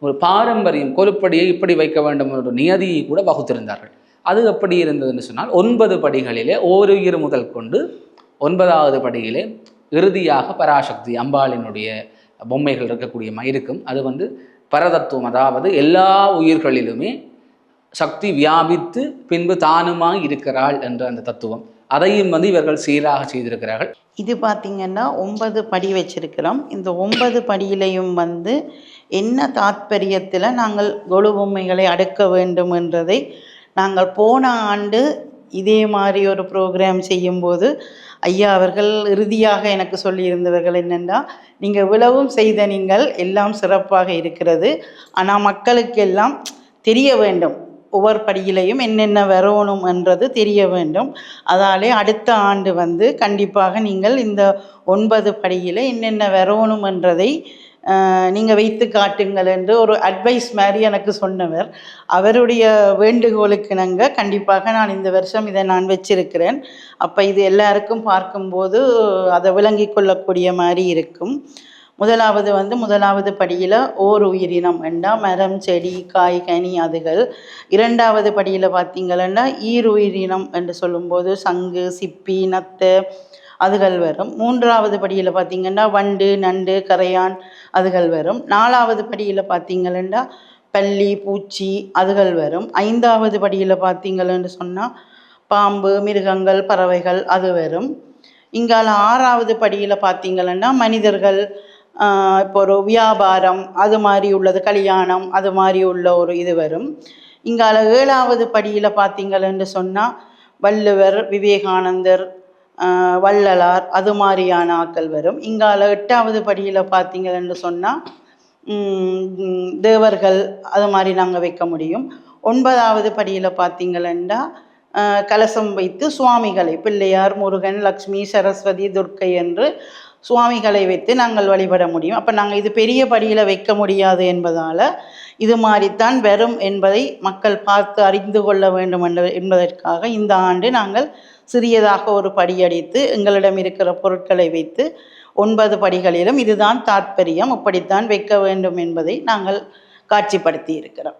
ஒரு பாரம்பரியம் கொலுப்படியை இப்படி வைக்க வேண்டும் என்ற நியதியை கூட வகுத்திருந்தார்கள். அது எப்படி இருந்ததுன்னு சொன்னால் ஒன்பது படிகளிலே ஓருயிர் முதல் கொண்டு ஒன்பதாவது படியிலே இறுதியாக பராசக்தி அம்பாளினுடைய பொம்மைகள் இருக்கக்கூடிய மா- இருக்கும் அது வந்து பரதத்துவம் அதாவது எல்லா உயிர்களிலுமே சக்தி வியாபித்து பின்பு தானுமாய் இருக்கிறாள் என்ற அந்த தத்துவம். அதையும் வந்து இவர்கள் சீராக செய்திருக்கிறார்கள். இது பார்த்திங்கன்னா ஒன்பது படி வச்சிருக்கிறோம். இந்த ஒன்பது படியிலையும் வந்து என்ன தாத்பரியத்தில் நாங்கள் கொலு பொம்மைகளை அடுக்க வேண்டும் என்றதை நாங்கள் போன ஆண்டு இதே மாதிரி ஒரு ப்ரோக்ராம் செய்யும்போது ஐயா அவர்கள் இறுதியாக எனக்கு சொல்லியிருந்தவர்கள் என்னென்னா நீங்கள் இவ்வளவும் செய்த நீங்கள் எல்லாம் சிறப்பாக இருக்கிறது. ஆனால் மக்களுக்கெல்லாம் தெரிய வேண்டும். ஒவ்வொரு படியிலையும் என்னென்ன வரணும் என்றது தெரிய வேண்டும். அதாலே அடுத்த ஆண்டு வந்து கண்டிப்பாக நீங்கள் இந்த ஒன்பது படியில் என்னென்ன வரணும் என்றதை நீங்கள் வைத்து காட்டுங்கள் என்று ஒரு அட்வைஸ் மாதிரி எனக்கு சொன்னவர். அவருடைய வேண்டுகோளுக்கு நாங்கள் கண்டிப்பாக நான் இந்த வருஷம் இதை நான் வச்சிருக்கிறேன். அப்போ இது எல்லாருக்கும் பார்க்கும்போது அதை விளங்கி கொள்ளக்கூடிய மாதிரி இருக்கும். முதலாவது வந்து முதலாவது படியில் ஓர் உயிரினம் வேண்டாம் மரம் செடி காய் கனி அதுகள். இரண்டாவது படியில் பார்த்தீங்கன்னா ஈர் உயிரினம் என்று சொல்லும்போது சங்கு சிப்பி நத்தை அதுகள் வரும். மூன்றாவது படியில் பார்த்தீங்கன்னா வண்டு நண்டு கரையான் அதுகள் வரும். நாலாவது படியில் பார்த்தீங்கன்னா பள்ளி பூச்சி அதுகள் வரும். ஐந்தாவது படியில் பார்த்தீங்கன்னு சொன்னால் பாம்பு மிருகங்கள் பறவைகள் அது வரும். இங்கால ஆறாவது படியில் பார்த்தீங்கன்னா மனிதர்கள் இப்போ ஒரு வியாபாரம் அது மாதிரி உள்ளது கல்யாணம் அது மாதிரி உள்ள ஒரு இது வரும். இங்கால ஏழாவது படியில் பார்த்தீங்கன்னு சொன்னால் வள்ளுவர் விவேகானந்தர் வள்ளலார் அது மாதிரியான ஆக்கள் வரும். இங்கால எட்டாவது படியில் பார்த்தீங்கன்னு சொன்னால் தேவர்கள் அது மாதிரி நாங்கள் வைக்க முடியும். ஒன்பதாவது படியில் பார்த்தீங்களா கலசம் வைத்து சுவாமிகளை பிள்ளையார் முருகன் லக்ஷ்மி சரஸ்வதி துர்க்கை என்று சுவாமிகளை வைத்து நாங்கள் வழிபட முடியும். அப்போ நாங்கள் இது பெரிய படியில் வைக்க முடியாது என்பதால் இது மாதிரித்தான் வரும் என்பதை மக்கள் பார்த்து அறிந்து கொள்ள வேண்டும் என்ற என்பதற்காக இந்த ஆண்டு நாங்கள் சிறியதாக ஒரு படியடித்து எங்களிடம் இருக்கிற பொருட்களை வைத்து ஒன்பது படிகளிலும் இதுதான் தாற்பயம் இப்படித்தான் வைக்க வேண்டும் என்பதை நாங்கள் காட்சிப்படுத்தி இருக்கிறோம்.